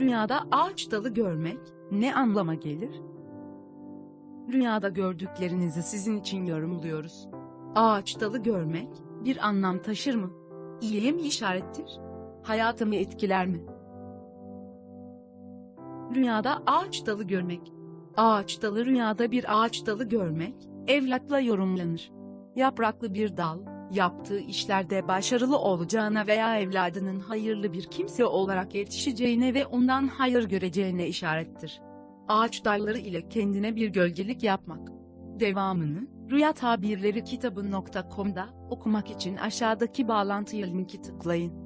Rüyada ağaç dalı görmek ne anlama gelir? Rüyada gördüklerinizi sizin için yorumluyoruz. Ağaç dalı görmek bir anlam taşır mı? İyiye mi işarettir? Hayatımı etkiler mi? Rüyada ağaç dalı görmek. Ağaç dalı rüyada bir ağaç dalı görmek, evlatla yorumlanır. Yapraklı bir dal, yaptığı işlerde başarılı olacağına veya evladının hayırlı bir kimse olarak yetişeceğine ve ondan hayır göreceğine işarettir. Ağaç dalları ile kendine bir gölgelik yapmak. Devamını, Rüya Tabirleri kitabı.com'da okumak için aşağıdaki bağlantıya linki tıklayın.